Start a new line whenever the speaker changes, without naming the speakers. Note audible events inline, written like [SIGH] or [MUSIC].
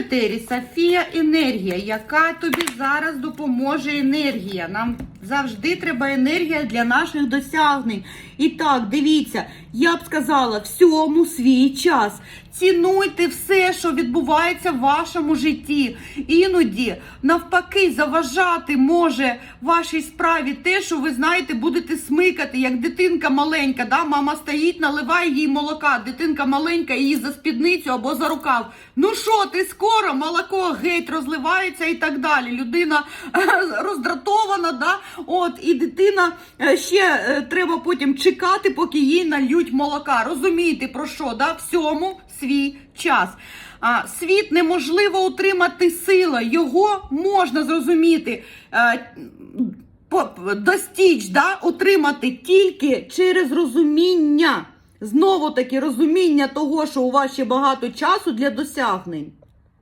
в Софія енергія, яка тобі зараз допоможе енергія. Нам завжди треба енергія для наших досягнень. І так, дивіться, я б сказала, всьому свій час. Цінуйте все, що відбувається в вашому житті. Іноді, навпаки, заважати може вашій справі те, що ви знаєте, будете смикати, як дитинка маленька. Да? Мама стоїть, наливає їй молока. Дитинка маленька її за спідницю або за рукав. Ну що, ти скоро молоко геть розливається і так далі. Людина [LAUGHS] роздратована, да? От, і дитина е, ще е, треба потім чекати, поки їй нальють молока. Розумієте про що? Да? Всьому свій час. А, світ неможливо утримати силою, його можна зрозуміти. е, достіч, да, отримати тільки через розуміння. Знову таки розуміння того, що у вас ще багато часу для досягнень.